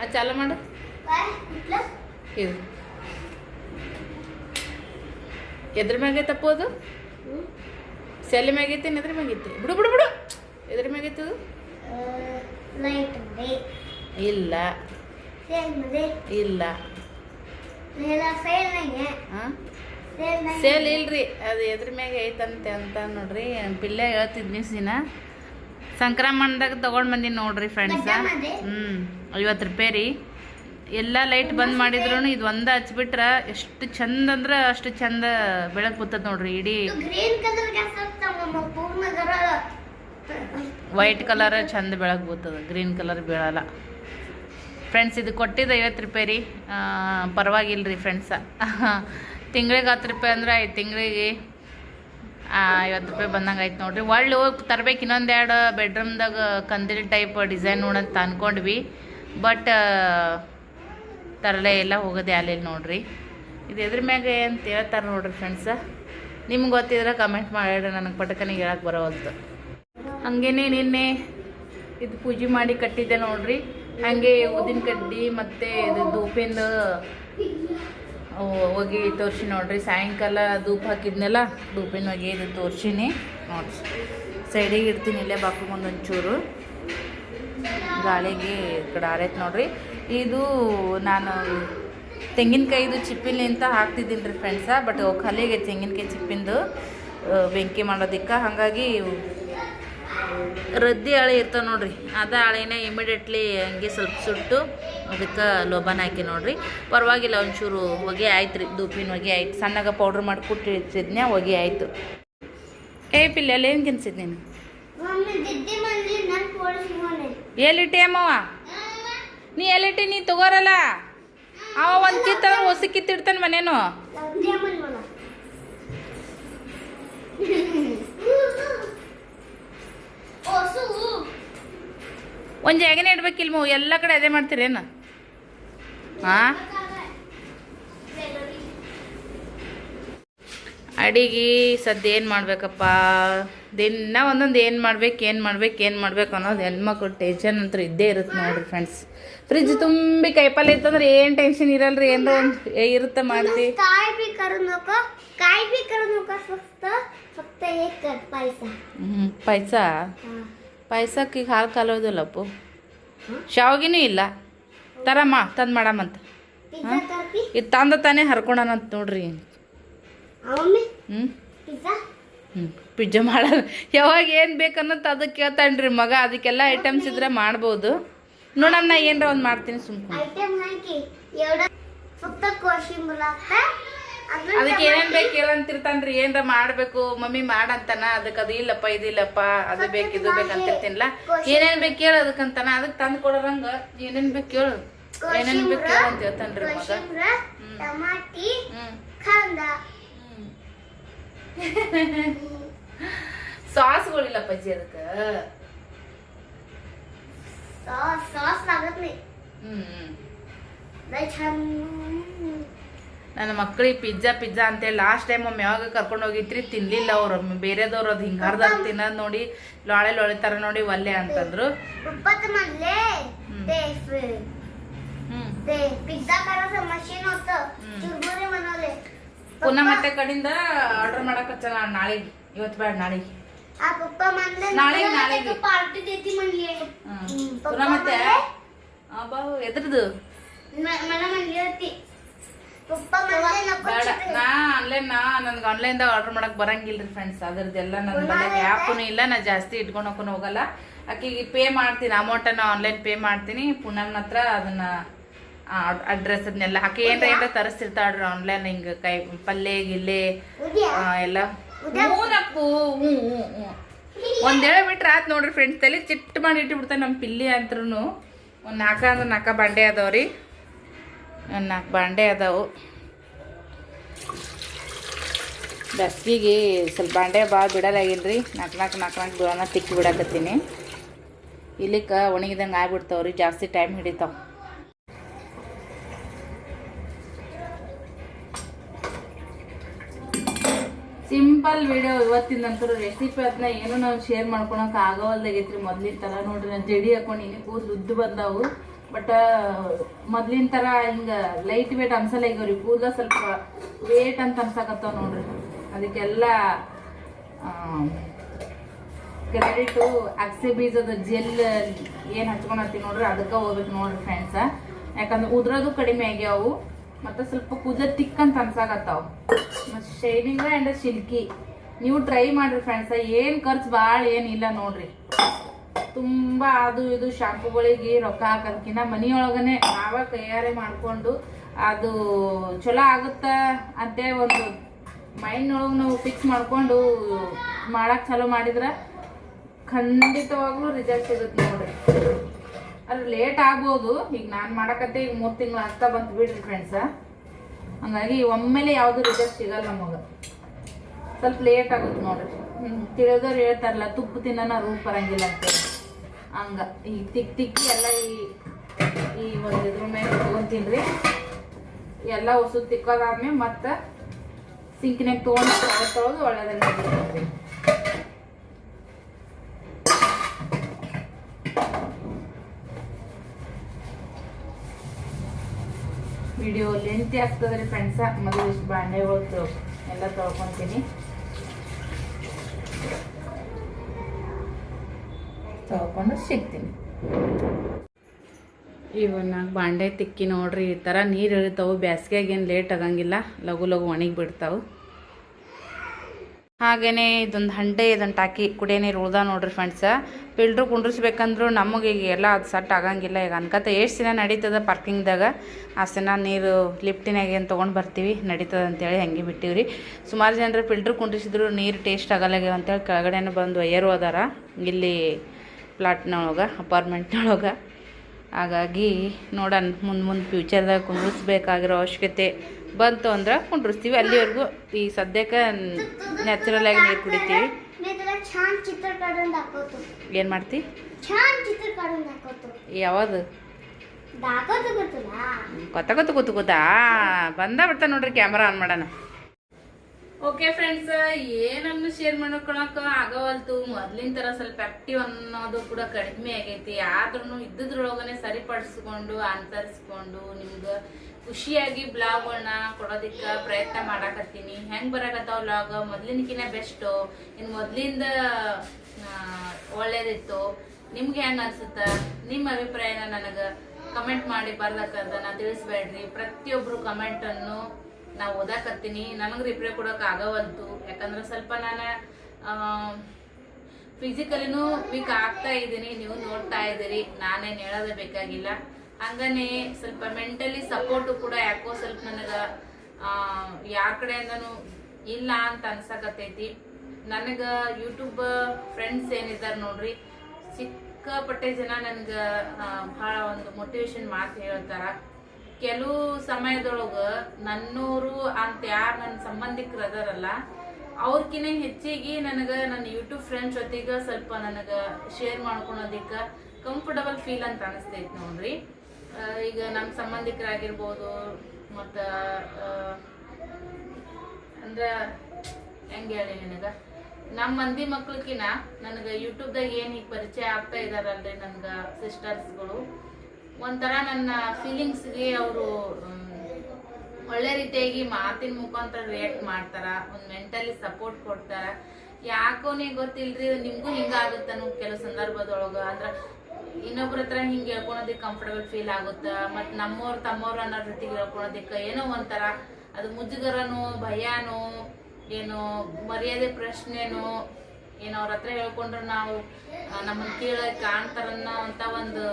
ಅದು ಚಾಲು ಮಾಡು. ಎದ್ರ ಮ್ಯಾಗೆ ತಪ್ಪೋದು ಅದು? ಸೆಲೆ ಮ್ಯಾಗೈತೆ ಎದ್ರ ಮ್ಯಾಗೈತೆ. ಬಿಡು ಬಿಡು ಬಿಡು. ಎದ್ರ ಮ್ಯಾಗೈತೆ ಅದು? ಇಲ್ಲ. ಸೇಲ್ ಇಲ್ಲ. ಸೇಲ್ ಇಲ್ರಿ. ಅದು ಎದ್ರ ಮ್ಯಾಗ ಐತಂತೆ ಅಂತ ನೋಡ್ರಿ. ಪಿಲ್ಲೆ ಹೇಳ್ತಿದ್ವಿ ದಿನ ಸಂಕ್ರಮಣದಾಗ ತಗೊಂಡ್ ಬಂದಿನಿ ನೋಡ್ರಿ ಫ್ರೆಂಡ್ಸ್ ಹ್ಞೂ ಐವತ್ತು ರೂಪಾಯಿ ರೀ. ಎಲ್ಲ ಲೈಟ್ ಬಂದ್ ಮಾಡಿದ್ರು ಇದು ಒಂದ ಹಚ್ಬಿಟ್ರ ಎಷ್ಟು ಚಂದ ಅಂದ್ರ ಅಷ್ಟು ಚಂದ ಬೆಳಕು ಬತ್ತದ ನೋಡ್ರಿ. ಇಡೀ ವೈಟ್ ಕಲರ್ ಚಂದ ಬೆಳಗ್ ಬೀಳ್ತದ, ಗ್ರೀನ್ ಕಲರ್ ಬೀಳಲ್ಲ. ಫ್ರೆಂಡ್ಸ್ ಇದು ಕೊಟ್ಟಿದ್ದು ಐವತ್ತು ರೂಪಾಯಿ ರೀ. ಪರವಾಗಿಲ್ಲ ರೀ ಫ್ರೆಂಡ್ಸ [LAUGHS] ತಿಂಗಳಿಗೆ ಹತ್ತು ರೂಪಾಯಿ ಅಂದ್ರೆ ಐದು ತಿಂಗಳಿಗೆ ಐವತ್ತು ರೂಪಾಯಿ ಬಂದಂಗೆ ಆಯ್ತು ನೋಡಿರಿ. ಒಳ್ಳೆ ಹೋಗಿ ತರ್ಬೇಕು ಇನ್ನೊಂದು ಎರಡು ಬೆಡ್ರೂಮ್ದಾಗ ಕಂದಿಲ್ ಟೈಪ್ ಡಿಸೈನ್ ನೋಡಂತ ಅಂದ್ಕೊಂಡ್ವಿ ಬಟ್ ತರಲೇ ಎಲ್ಲ ಹೋಗೋದೇ ಆಗಲಿಲ್ಲ ನೋಡಿರಿ. ಇದು ಎದ್ರ ಮ್ಯಾಗ ಅಂತ ಹೇಳ್ತಾರೆ ನೋಡ್ರಿ ಫ್ರೆಂಡ್ಸ ನಿಮ್ಗೆ ಗೊತ್ತಿದ್ರೆ ಕಮೆಂಟ್ ಮಾಡಿರಿ ನನಗೆ ಪಟಕನಿಗೆ ಹೇಳಕ್ಕೆ ಬರೋವಲ್ತು ಹಂಗೇನೆ ನಿನ್ನೆ ಇದು ಪೂಜೆ ಮಾಡಿ ಕಟ್ಟಿದ್ದೆ ನೋಡ್ರಿ. ಹಾಗೆ ಊದಿನ ಕಡ್ಡಿ ಮತ್ತು ಇದು ಧೂಪಿಂದ ಹೋಗಿ ತೋರಿಸಿ ನೋಡ್ರಿ. ಸಾಯಂಕಾಲ ಧೂಪ ಹಾಕಿದ್ನೆಲ್ಲ, ಧೂಪಿನ ಹೋಗಿ ಇದು ತೋರಿಸಿನಿ. ನೋಡ್ರಿ ಸೈಡಿಗೆ ಇಡ್ತೀನಿ ಇಲ್ಲೇ ಬಾಕು ಒಂಚೂರು. ಗಾಳಿಗೆ ಕಡೆ ಆರೈತೆ ನೋಡ್ರಿ. ಇದು ನಾನು ತೆಂಗಿನಕಾಯಿದು ಚಿಪ್ಪಿಲಿಂತ ಹಾಕ್ತಿದ್ದೀನಿ ರೀ ಫ್ರೆಂಡ್ಸ ಬಟ್ ಖಾಲಿಗೆ ತೆಂಗಿನಕಾಯಿ ಚಿಪ್ಪಿಂದು ಬೆಂಕಿ ಮಾಡೋದಕ್ಕೆ. ಹಾಗಾಗಿ ರದ್ದಿ ಹಾಳೆ ಇರ್ತವೆ ನೋಡ್ರಿ. ಅದ ಹಾಳೆನ ಇಮಿಡಿಯೇಟ್ಲಿ ಹಂಗೆ ಸ್ವಲ್ಪ ಸುಟ್ಟು ಅದಕ್ಕೆ ಲೋಬಾನ ಹಾಕಿ ನೋಡ್ರಿ. ಪರವಾಗಿಲ್ಲ ಒಂಚೂರು ಹೊಗೆ ಆಯ್ತು ರೀ ದೂಪಿನ ಹೊಗೆ ಆಯ್ತು. ಸಣ್ಣಗೆ ಪೌಡ್ರ್ ಮಾಡಿ ಕುಟ್ಟಿರ್ತಿದ್ನ್ಯಾ ಹೊಗೆ ಆಯಿತು. ಏ ಪಿಲ್ಲ ಅಲ್ಲಿ ಏನು ಕೆನ್ಸಿದ್ ನೀನು? ಎಲ್ಲಿಟ್ಟೆ ಅಮ್ಮವ ನೀ ಎಲ್ಲಿಟ್ಟಿ ನೀ ತಗೋರಲ್ಲ? ಅವ ಒಂದು ಕಿತ್ತ ಹೊಸ ಕಿತ್ತಿಡ್ತಾನೆ ಮನೇನು ಲವ್ಲಿ ಮನ್ ಮನ ಓಸು ಒಂದು ಜಾಗನೇ ಇಡ್ಬೇಕಿಲ್ಮ ಎಲ್ಲ ಕಡೆ ಅದೇ ಮಾಡ್ತೀರೇನು ಹಾಂ ಅಡಿಗೆ ಸದ್ಯ ಏನು ಮಾಡ್ಬೇಕಪ್ಪ? ದಿನ ಒಂದೊಂದು ಏನು ಮಾಡ್ಬೇಕು ಏನು ಮಾಡ್ಬೇಕು ಏನು ಮಾಡ್ಬೇಕು ಅನ್ನೋದು ಹೆಣ್ಮಕ್ಳು ಟೆನ್ಷನ್ ಅಂತೂ ಇದ್ದೇ ಇರುತ್ತೆ ನೋಡ್ರಿ ಫ್ರೆಂಡ್ಸ್ ಫ್ರಿಜ್ ತುಂಬಿ ಕಾಯಿಪಲ್ಲೆ ಇತ್ತಂದ್ರೆ ಏನು ಟೆನ್ಶನ್ ಇರಲ್ರಿ? ಏನೋ ಒಂದು ಇರುತ್ತೆ ಮಾಡ್ತಿ. ಪಾಯಸ. ಬಿ ಈಗ ಹಾಲು ಕಾಲೋದಿಲ್ಲಪ್ಪು ಶಾವಿಗೆನು ಇಲ್ಲ. ತರಮ್ಮ ತಂದು ಮಾಡಮ್ಮಂತ ಇದು ತಂದ ತಾನೇ ಹರ್ಕೊಂಡನಂತ ನೋಡ್ರಿ. ಹ್ಞೂ ಹ್ಮ್? ಪಿಜ್ಜಾ ಮಾಡ ಯಾವಾಗ ಏನು ಬೇಕನ್ನೋದು ಅದಕ್ಕೆ ಕೇಳ್ತಾನ್ರಿ ಮಗ. ಅದಕ್ಕೆಲ್ಲ ಐಟಮ್ಸ್ ಇದ್ರೆ ಮಾಡ್ಬೋದು. ನೋಡಮ್ ನಾ ಏನರ ಒಂದು ಮಾಡ್ತೀನಿ ಸುಮ್ಮನೆ ಐಟಮ್ ಹಾಕಿ ಎರಡು ಸುತ್ತ ಕೋಸಿಂಬಲ ಅದಕ್ಕೆ ಏನೇನ್ ಬೇಕು ಹೇಳಂತಿರ್ತಾನ್ರಿ ಏನರ ಮಾಡಬೇಕು ಮಮ್ಮಿ ಮಾಡಂತಾನ ಅದಕ್ಕೆ ಅದು ಇಲ್ಲಪ್ಪ ಇದಿಲ್ಲಪ್ಪ ಅದು ಬೇಕು ಇದು ಬೇಕಂತಿರ್ತೀನಿಲ್ಲ ಏನೇನ್ ಬೇಕು ಕೇಳ ಅದಕ್ಕಂತಾನ ಅದಕ್ಕೆ ತಂದು ಕೊಡೋರಂಗ ಏನೇನ್ ಬೇಕು ಕೇಳು ಏನೇನ್ ಬೇಕು ಕೇಳು ಅಂತ ಹೇಳ್ತಾನ್ರಿ ಮಗ ಟಮಾಟಿ ಖಾಂದ ಸಾಸ್ಗಳಿಲ್ಲಪ್ಪ ಜಿ ಅದಕ್ಕೆ ಸಾಸ್ ಸಾಸ್ ಆಗತ್ಲಿ ನನ್ನ ಮಕ್ಕಳಿಗೆ ಪಿಜ್ಜಾ ಪಿಜ್ಜಾ ಅಂತೇಳಿ ಲಾಸ್ಟ್ ಟೈಮ್ ಒಮ್ಮೆ ಯಾವಾಗ ಕರ್ಕೊಂಡು ಹೋಗಿದ್ರಿ ತಿನ್ಲಿಲ್ಲ ಅವ್ರು. ಬೇರೆದವ್ರು ಅದು ಹಿಂಗ ಅರ್ಧ ತಿನ್ನೋದು ನೋಡಿ ಲೊಳೆ ಲೊಳೆ ತರ ನೋಡಿ ಒಲ್ಲೆ ಅಂತಂದ್ರು. ಪುನಃ ಮತ್ತೆ ಕಡಿಂದ ಆರ್ಡರ್ ಮಾಡಕ್ಕೆ ಹಚ್ಚಲ್ಲ ನಾಳೆ ಇವತ್ತು ಬೇಡ ನಾಳೆಗೆ. ನಾಳೆ ನಾಳೆ ಪಾರ್ಟಿ ದೇತಿ ಮನ್ಲಿ ಪುನಃ ಮತ್ತೆ? ಅಬ್ಬಾ ಎದ್ರದು? ಮನ ಮನ್ಲಿ ಬೇಡ. ನಾ ಆನ್ಲೈನ್ ನಾ ನನ್ಗೆ ಆನ್ಲೈನ್ದಾಗ ಆರ್ಡರ್ ಮಾಡಕ್ ಬರಂಗಿಲ್ರಿ ಫ್ರೆಂಡ್ಸ್ ಅದ್ರದ್ದೆಲ್ಲ ನನ್ನ ಬಳಿ ಆ್ಯಪೂ ಇಲ್ಲ ನಾ ಜಾಸ್ತಿ ಇಟ್ಕೊಂಡು ಹೋಕೊಂಡು ಹೋಗಲ್ಲ. ಆಕೆಗೆ ಪೇ ಮಾಡ್ತೀನಿ ಅಮೌಂಟನ್ನು ಆನ್ಲೈನ್ ಪೇ ಮಾಡ್ತೀನಿ. ಪುನಮ್ನ ಹತ್ರ ಅದನ್ನ ಅಡ್ರೆಸ್ ಅದನ್ನೆಲ್ಲ ಆಕೆ ಏನಾರ ಏನಾರ ತರಿಸ್ತಿರ್ತಾಳ್ರಿ ಆನ್ಲೈನ್ ಹಿಂಗೆ ಕೈ ಪಲ್ಯ ಗಿಲ್ಲೆ ಎಲ್ಲ. ಹೂನಪ್ಪು ಹ್ಞೂ ಹ್ಞೂ ಹ್ಞೂ. ಒಂದೇಳೆ ಬಿಟ್ರೆ ಆತ್ ನೋಡ್ರಿ ಫ್ರೆಂಡ್ಸ್ ತಲೆ ಚಿಟ್ ಮಾಡಿ ಇಟ್ಬಿಡ್ತಾನೆ ನಮ್ಮ ಪಿಲ್ಲಿ ಅಂತ್ರೂ ಒಂದು ನಾಲ್ಕ ಅಂದ್ರೆ ನಾಲ್ಕ ಬಾಂಡೆ ಅದಾವ್ರಿ ಒಂದು ನಾಲ್ಕು ಬಾಂಡೆ ಅದಾವು. ಬ್ಯಾಸ್ಗಿಗೆ ಸ್ವಲ್ಪ ಬಾಂಡೆ ಭಾಳ ಬಿಡಲಾಗಿನ್ರಿ ನಾಲ್ಕು ನಾಲ್ಕು ನಾಲ್ಕು ನಾಲ್ಕು ದೂರನ ತಿಕ್ಕಿ ಬಿಡಕತ್ತೀನಿ. ಇಲ್ಲಿಕ್ಕೆ ಒಣಗಿದಂಗೆ ಆಗ್ಬಿಡ್ತಾವ್ರಿ ಜಾಸ್ತಿ ಟೈಮ್ ಹಿಡಿತಾವ. ಸಿಂಪಲ್ ವಿಡಿಯೋ ನಂತರ ರೆಸಿಪಿ ಅದನ್ನ ಏನು ನಾವು ಶೇರ್ ಮಾಡ್ಕೊಳಕ್ ಆಗೋಲ್ದಾಗೈತ್ರಿ ಮೊದ್ಲಿನ ತರ. ನೋಡ್ರಿ, ನಾನು ಜಡಿ ಹಾಕೊಂಡು ಇನ್ನೇ ಕೂದಲು ಉದ್ದು ಬಂದಾವು. ಬಟ್ ಮೊದ್ಲಿನ ತರ ಹಿಂಗ ಲೈಟ್ ವೇಟ್ ಅನ್ಸಲ್ಲ ಈಗ ಕೂದಲ ಸ್ವಲ್ಪ ವೇಟ್ ಅಂತ ಅನ್ಸಕತ್ತಾವ ನೋಡ್ರಿ. ಅದಕ್ಕೆಲ್ಲ ಕ್ರೆಡಿಟು ಅಕ್ಸೆ ಬೀಜದ ಜೆಲ್ ಏನು ಹಚ್ಕೊಳತ್ತೀವಿ ನೋಡ್ರಿ, ಅದಕ್ಕೆ ಹೋಗ್ಬೇಕು ನೋಡ್ರಿ ಫ್ರೆಂಡ್ಸ ಯಾಕಂದ್ರೆ ಉದ್ರೋದು ಕಡಿಮೆ ಆಗ್ಯಾವು. ಮತ್ತು ಸ್ವಲ್ಪ ಕುದ ತಿಕ್ ಅಂತ ಅನ್ಸಾಕತ್ತಾವ. ಮತ್ತು ಶೈನಿಂಗ್ ಆ್ಯಂಡ್ ಸಿಲ್ಕಿ ನೀವು ಟ್ರೈ ಮಾಡ್ರಿ ಫ್ರೆಂಡ್ಸ ಏನು ಖರ್ಚು ಭಾಳ ಏನಿಲ್ಲ ನೋಡ್ರಿ. ತುಂಬ ಅದು ಇದು ಶಾಂಪುಗಳಿಗೆ ರೊಕ್ಕ ಹಾಕೋದಕ್ಕಿಂತ ಮನಿಯೊಳಗನೆ ನಾವ ಕೈಯಾರೆ ಮಾಡಿಕೊಂಡು ಅದು ಚಲೋ ಆಗುತ್ತಾ ಅಂತೇಳಿ ಒಂದು ಮೈಂಡ್ನೊಳಗೆ ನಾವು ಫಿಕ್ಸ್ ಮಾಡಿಕೊಂಡು ಮಾಡೋಕೆ ಚಲೋ ಮಾಡಿದ್ರೆ ಖಂಡಿತವಾಗ್ಲೂ ರಿಸಲ್ಟ್ ಸಿಗುತ್ತೆ ನೋಡ್ರಿ. ಅದು ಲೇಟ್ ಆಗ್ಬೋದು. ಈಗ ನಾನು ಮಾಡಕತ್ತೆ ಈಗ ಮೂರು ತಿಂಗಳು ಅಂತ ಬಂತು ಬಿಡ್ರಿ ಫ್ರೆಂಡ್ಸ ಹಂಗಾಗಿ ಒಮ್ಮೆಲೆ ಯಾವುದು ರಿಸಲ್ಟ್ ಸಿಗಲ್ಲ ನಮಗೆ. ಸ್ವಲ್ಪ ಲೇಟ್ ಆಗುತ್ತೆ ನೋಡ್ರಿ. ತಿಳಿದವ್ರು ಹೇಳ್ತಾರಲ್ಲ, ತುಪ್ಪ ತಿನ್ನ ರೂಪ್ ಬರಂಗಿಲ್ಲ ಅಂತೇಳಿ. ಹಂಗ, ಈ ತಿಕ್ ತಿಕ್ಕಿ ಎಲ್ಲ ಈ ಈ ಒಂದು ಇದ್ರ ಮೇಲೆ ರೀ ಎಲ್ಲ ಹೊಸದು ತಿಕ್ಕೋದಾದ್ಮೇಲೆ ಮತ್ತೆ ಸಿಂಕಿನಾಗ ತೊಗೊಂಡು ತೊಳೆದು ಒಳ್ಳೆದನ್ನ ವಿಡಿಯೋ ಲೆಂತಿ ಆಗ್ತದೆ ರೀ ಫ್ರೆಂಡ್ಸ ಮೊದಲು ಇಷ್ಟು ಬಾಂಡೆಗಳು ಎಲ್ಲ ತೊಳ್ಕೊತೀನಿ. ತೊಳ್ಕೊಂಡು ಸಿಗ್ತೀನಿ. ಇವನ್ನ ಬಾಂಡೆ ತಿಕ್ಕಿ ನೋಡ್ರಿ ಈ ಥರ ನೀರು ಇಳಿತಾವು ಬ್ಯಾಸ್ಗೆಗೇನು ಲೇಟ್ ಆಗಂಗಿಲ್ಲ ಲಘು ಲಘು ಒಣಗಿ ಬಿಡ್ತಾವು ಹಾಗೇನೆ ಇದೊಂದು ಹಂಡೆ ಇದನ್ನು ಟಾಕಿ ಕುಡಿಯೋ ನೀರು ಉಳ್ದ ನೋಡ್ರಿ ಫ್ರೆಂಡ್ಸ ಫಿಲ್ಟ್ರ್ ಕುಂಡ್ರಿಸ್ಬೇಕಂದ್ರೂ ನಮಗೆ ಈಗ ಎಲ್ಲ ಅದು ಸಟ್ ಆಗಂಗಿಲ್ಲ. ಈಗ ಅನ್ಕತ ಎಷ್ಟು ದಿನ ನಡೀತದ ಪಾರ್ಕಿಂಗ್ದಾಗ ದಿನ ನೀರು ಲಿಫ್ಟಿನಾಗ ಏನು ತೊಗೊಂಡು ಬರ್ತೀವಿ, ನಡೀತದ ಅಂತೇಳಿ ಹಂಗೆ ಬಿಟ್ಟಿವ್ರಿ. ಸುಮಾರು ಜನರು ಫಿಲ್ಟ್ರ್ ಕುಂಡ್ರಿಸಿದ್ರು, ನೀರು ಟೇಸ್ಟ್ ಆಗಲ್ಲಾಗ್ಯಾವ ಅಂತೇಳಿ ಕೆಳಗಡೆನೇ ಬಂದು ಒಯ್ಯರು ಅದಾರ ಇಲ್ಲಿ ಪ್ಲಾಟ್ನೊಳಗೆ ಅಪಾರ್ಟ್ಮೆಂಟ್ನೊಳಗೆ ಹಾಗಾಗಿ ನೋಡೋಣ, ಮುಂದೆ ಮುಂದೆ ಫ್ಯೂಚರ್ದಾಗ ಕುಂಡ್ರಿಸ್ಬೇಕಾಗಿರೋ ಅವಶ್ಯಕತೆ. ಬಂತು ಅಂದ್ರೆ ಕುಂಡ್ರಿಸ್ತೀವಿ. ಅಲ್ಲಿವರೆಗೂ ಈ ಸದ್ಯಕ್ಕೆ ನ್ಯಾಚುರಲ್ ಆಗಿ ನೀರು ಕುಡಿತೀವಿ. ಏನ್ ಮಾಡ್ತಿ? ಯಾವುದು? ಗೊತ್ತ ಗೊತ್ತು ಗೊತ್ತು ಗೊತ್ತಾ? ಬಂದ ಬಿಡ್ತಾನೆ ನೋಡ್ರಿ ಕ್ಯಾಮ್ರಾ ಆನ್ ಮಾಡೋಣ. ಓಕೆ ಫ್ರೆಂಡ್ಸ್ ಏನನ್ನು ಶೇರ್ ಮಾಡ್ಕೊಳಕ ಆಗವಲ್ತು ಮೊದ್ಲಿನ ತರ ಸ್ವಲ್ಪ ಆಕ್ಟಿವ್ ಅನ್ನೋದು ಕೂಡ ಕಡಿಮೆ ಆಗೈತಿ. ಆದ್ರೂ ಇದ್ದದ್ರೊಳಗನೆ ಸರಿಪಡಿಸ್ಕೊಂಡು ಅಂತರಿಸ್ಕೊಂಡು ನಿಮ್ಗೆ ಖುಷಿಯಾಗಿ ಬ್ಲಾಗ್ಗಳನ್ನ ಕೊಡೋದಿಕ್ಕ ಪ್ರಯತ್ನ ಮಾಡಾಕತ್ತೀನಿ. ಹೆಂಗ್ ಬರಾಕತ್ತಾವ ಬ್ಲಾಗ್ ಮೊದ್ಲಿನಕಿನ ಬೆಸ್ಟ್ ಇನ್ ಮೊದ್ಲಿಂದ ಒಳ್ಳೇದಿತ್ತು. ನಿಮ್ಗೆ ಹೆಂಗ್ ಅನ್ಸುತ್ತ? ನಿಮ್ಮ ಅಭಿಪ್ರಾಯನ ನನಗ ಕಮೆಂಟ್ ಮಾಡಿ ಬರ್ದಕ್ಕಂತ ತಿಳಿಸ್ಬೇಡ್ರಿ. ಪ್ರತಿಯೊಬ್ರು ಕಮೆಂಟ್ ಅನ್ನು ನಾ ಓದಾಕತ್ತೀನಿ ನನಗೆ ರಿಪ್ಲೈ ಕೊಡೋಕೆ ಆಗವಲ್ತು. ಯಾಕಂದ್ರೆ ಸ್ವಲ್ಪ ನಾನು ಫಿಸಿಕಲಿನೂ ವೀಕ್ ಆಗ್ತಾ ಇದ್ದೀನಿ. ನೀವು ನೋಡ್ತಾ ಇದ್ದೀರಿ. ನಾನೇನು ಹೇಳೋದೇ ಬೇಕಾಗಿಲ್ಲ. ಹಂಗನೇ ಸ್ವಲ್ಪ ಮೆಂಟಲಿ ಸಪೋರ್ಟು ಕೂಡ ಯಾಕೋ ಸ್ವಲ್ಪ ನನಗೆ ಯಾರ ಕಡೆಯಿಂದನೂ ಇಲ್ಲ ಅಂತ ಅನ್ಸಕತ್ತೈತಿ. ನನಗೆ ಯೂಟ್ಯೂಬ್ ಫ್ರೆಂಡ್ಸ್ ಏನಿದ್ದಾರೆ ನೋಡ್ರಿ. ಸಿಕ್ಕಾಪಟ್ಟೆ ಜನ ನನಗೆ ಭಾಳ ಒಂದು ಮೋಟಿವೇಶನ್ ಮಾತು ಹೇಳ್ತಾರ. ಕೆಲವು ಸಮಯದೊಳಗ ನನ್ನೂರು ಅಂತ ಯಾರು ನನ್ನ ಸಂಬಂಧಿಕರು ಅದಾರಲ್ಲ, ಅವ್ರಕಿನ ಹೆಚ್ಚಿಗೆ ನನಗೆ ನನ್ನ ಯೂಟ್ಯೂಬ್ ಫ್ರೆಂಡ್ಸ್ ಜೊತೆಗೆ ಸ್ವಲ್ಪ ನನಗೆ ಶೇರ್ ಮಾಡ್ಕೊಳೋದಿಕ್ಕೆ ಕಂಫರ್ಟಬಲ್ ಫೀಲ್ ಅಂತ ಅನಿಸ್ತೈತಿ ನೋಡ್ರಿ. ಈಗ ನಮ್ಮ ಸಂಬಂಧಿಕರಾಗಿರ್ಬೋದು ಮತ್ತು ಅಂದ್ರೆ ಹೆಂಗೆ ಹೇಳಿ ನಿನಗೆ ನಮ್ಮ ಮಂದಿ ಮಕ್ಳಕಿನ ನನಗೆ ಯೂಟ್ಯೂಬ್ದಾಗ ಏನು ಈಗ ಪರಿಚಯ ಆಗ್ತಾ ಇದಾರಲ್ರಿ ನನ್ಗೆ ಸಿಸ್ಟರ್ಸ್ಗಳು ಒಂಥರ ನನ್ನ ಫೀಲಿಂಗ್ಸ್ಗೆ ಅವರು ಒಳ್ಳೆ ರೀತಿಯಾಗಿ ಮಾತಿನ ಮುಖಾಂತರ ರಿಯಾಕ್ಟ್ ಮಾಡ್ತಾರ, ಒಂದು ಮೆಂಟಲಿ ಸಪೋರ್ಟ್ ಕೊಡ್ತಾರ. ಯಾಕೋನೇ ಗೊತ್ತಿಲ್ರಿ, ನಿಮ್ಗೂ ಹಿಂಗಾಗುತ್ತಾನು ಕೆಲವು ಸಂದರ್ಭದೊಳಗ. ಅಂದ್ರ ಇನ್ನೊಬ್ರ ಹತ್ರ ಹಿಂಗೆ ಹೇಳ್ಕೊಳೋದಕ್ಕೆ ಕಂಫರ್ಟಬಲ್ ಫೀಲ್ ಆಗುತ್ತ ಮತ್ ನಮ್ಮವ್ರ ತಮ್ಮವ್ರ ಅನ್ನೋ ಜೊತೆಗೆ ಹೇಳ್ಕೊಳೋದಕ್ಕೆ ಏನೋ ಒಂಥರ. ಅದು ಮುಜುಗರನೋ, ಭಯನೋ, ಏನೋ ಮರ್ಯಾದೆ ಪ್ರಶ್ನೆನೋ, ಏನೋ ಅವ್ರ ಹತ್ರ ಹೇಳ್ಕೊಂಡ್ರೆ ನಾವು ನಮ್ಮನ್ನ ಕೀಳಾಗಿ ಕಾಣ್ತಾರನ್ನೋ ಅಂತ ಒಂದು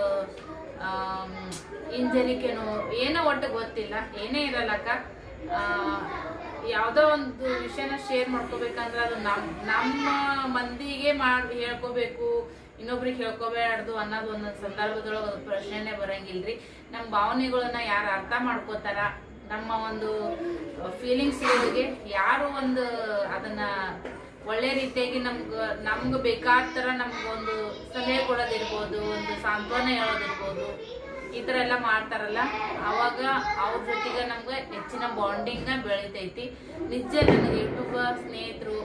ಇಂಜರಿಕೆನೋ, ಏನೋ ಒಟ್ಟು ಗೊತ್ತಿಲ್ಲ. ಏನೇ ಇರಲ್ಲಕ್ಕ ಯಾವುದೋ ಒಂದು ವಿಷಯನ ಶೇರ್ ಮಾಡ್ಕೋಬೇಕಂದ್ರೆ ಅದು ನಮ್ಮ ನಮ್ಮ ಮಂದಿಗೆ ಮಾಡಿ, ಹೇಳ್ಕೋಬೇಕು. ಇನ್ನೊಬ್ರಿಗೆ ಹೇಳ್ಕೋಬಾರ್ದು ಅನ್ನೋದು ಒಂದೊಂದು ಸಂದರ್ಭದೊಳಗೆ ಅದು ಪ್ರಶ್ನೆನೇ ಬರಂಗಿಲ್ರಿ. ನಮ್ಮ ಭಾವನೆಗಳನ್ನ ಯಾರು ಅರ್ಥ ಮಾಡ್ಕೋತಾರ? ನಮ್ಮ ಒಂದು ಫೀಲಿಂಗ್ಸ್ಗಳಿಗೆ ಯಾರು ಒಂದು ಅದನ್ನ ಒಳ್ಳೆ ರೀತಿಯಾಗಿ ನಮ್ಗೆ ನಮ್ಗೆ ಬೇಕಾದ ಥರ ನಮ್ಗೊಂದು ಸಲಹೆ ಕೊಡೋದಿರ್ಬೋದು, ಒಂದು ಸಾಂತ್ವನ ಹೇಳೋದಿರ್ಬೋದು, ಈ ಥರ ಎಲ್ಲ ಮಾಡ್ತಾರಲ್ಲ, ಅವಾಗ ಅವ್ರ ಜೊತೆಗೆ ನಮ್ಗೆ ಹೆಚ್ಚಿನ ಬಾಂಡಿಂಗ್ನ ಬೆಳಿತೈತಿ. ನಿಜ ನನಗೆ ಯೂಟ್ಯೂಬ್ ಸ್ನೇಹಿತರು,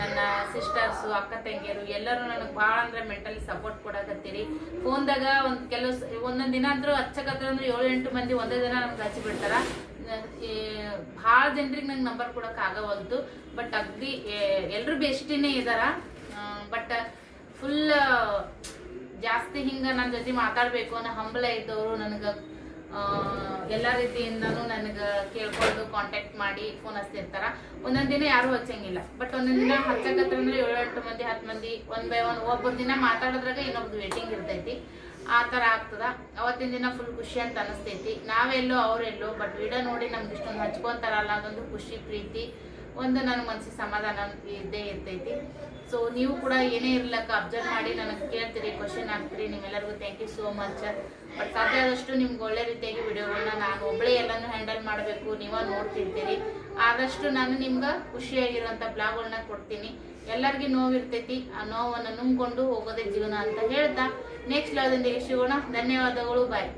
ನನ್ನ ಸಿಸ್ಟರ್ಸು ಅಕ್ಕ ತಂಗಿಯರು ಎಲ್ಲರೂ ನನಗೆ ಭಾಳ ಅಂದ್ರೆ ಮೆಂಟಲಿ ಸಪೋರ್ಟ್ ಕೊಡಕತ್ತೀರಿ. ಫೋನ್ದಾಗ ಒಂದು ಕೆಲವು ಒಂದೊಂದ್ ದಿನ ಅಂದ್ರೂ ಹಚ್ಚಕತ್ರ ಅಂದ್ರೆ ಏಳು ಎಂಟು ಮಂದಿ ಒಂದೇ ದಿನ ನಮ್ಗೆ ಹಚ್ಚಿ ಬಿಡ್ತಾರ ಭಾಳ ಜನರಿಗೆ ನಂಗೆ ನಂಬರ್ ಕೊಡಕ್ ಆಗವಲ್ದು ಬಟ್ ಅಗ್ದಿ ಎಲ್ಲರೂ ಬೆಸ್ಟಿನೇ ಇದಾರ. ಬಟ್ ಫುಲ್ ಜಾಸ್ತಿ ಹಿಂಗ ನನ್ನ ಜೊತೆ ಮಾತಾಡಬೇಕು ಅನ್ನೋ ಹಂಬಲ ಇದ್ದವರು ನನಗೆ. ಎಲ್ಲ ರೀತಿಯಿಂದನೂ ನನಗೆ ಕೇಳ್ಕೊಂಡು ಕಾಂಟ್ಯಾಕ್ಟ್ ಮಾಡಿ ಫೋನ್ ಹಚ್ತಿರ್ತಾರ ಒಂದೊಂದು ದಿನ ಯಾರು ಹಚ್ಚಂಗಿಲ್ಲ. ಬಟ್ ಒಂದೊಂದು ದಿನ ಹಚ್ಚಕತ್ತಂದ್ರೆ ಏಳು, ಎಂಟು ಮಂದಿ ಹತ್ತು ಮಂದಿ ಒನ್ ಬೈ ಒನ್ ಒಬ್ಬರು ದಿನ ಮಾತಾಡೋದ್ರಾಗ ಇನ್ನೊಬ್ದು ವೇಟಿಂಗ್ ಇರ್ತೈತಿ. ಆ ಥರ ಆಗ್ತದ. ಅವತ್ತಿನ ದಿನ ಫುಲ್ ಖುಷಿ ಅಂತ ಅನಿಸ್ತೈತಿ. ನಾವೆಲ್ಲೋ ಅವರೆಲ್ಲೋ ಬಟ್ ವಿಡಿಯೋ ನೋಡಿ ನಮ್ಗೆ ಇಷ್ಟೊಂದು ಹಚ್ಕೊತಾರಲ್ಲ, ಅದೊಂದು ಖುಷಿ, ಪ್ರೀತಿ, ಒಂದು ನನ್ನ ಮನಸ್ಸಿಗೆ ಸಮಾಧಾನ ಇದ್ದೇ ಇರ್ತೈತಿ. ಸೊ ನೀವು ಕೂಡ ಏನೇ ಇರ್ಲಕ್ಕ ಅಬ್ಸರ್ವ್ ಮಾಡಿ ನನಗೆ ಕೇಳ್ತೀರಿ ಕ್ವಶನ್ ಹಾಕ್ತೀರಿ, ನಿಮ್ಮೆಲ್ಲರಿಗೂ thank you so much but ಸಾಧ್ಯ ಆದಷ್ಟು ನಿಮ್ಗೆ ಒಳ್ಳೆ ರೀತಿಯಾಗಿ ವಿಡಿಯೋಗಳನ್ನ ನಾನು ಒಬ್ಬಳೇ ಎಲ್ಲನೂ ಹ್ಯಾಂಡಲ್ ಮಾಡಬೇಕು, ನೀವೇ ನೋಡ್ತಿರ್ತೀರಿ. ಆದಷ್ಟು ನಾನು ನಿಮ್ಗೆ ಖುಷಿಯಾಗಿರುವಂಥ ಬ್ಲಾಗ್ಗಳನ್ನ ಕೊಡ್ತೀನಿ. ಎಲ್ಲರಿಗೂ ನೋವಿರ್ತೈತಿ. ಆ ನೋವನ್ನು ನುಂಗ್ಕೊಂಡು ಹೋಗೋದೇ ಜೀವನ ಅಂತ ಹೇಳ್ತಾ ನೆಕ್ಸ್ಟ್ ಲಾದಿಂದ ಸಿಗೋಣ. ಧನ್ಯವಾದಗಳು ಬಾಯ್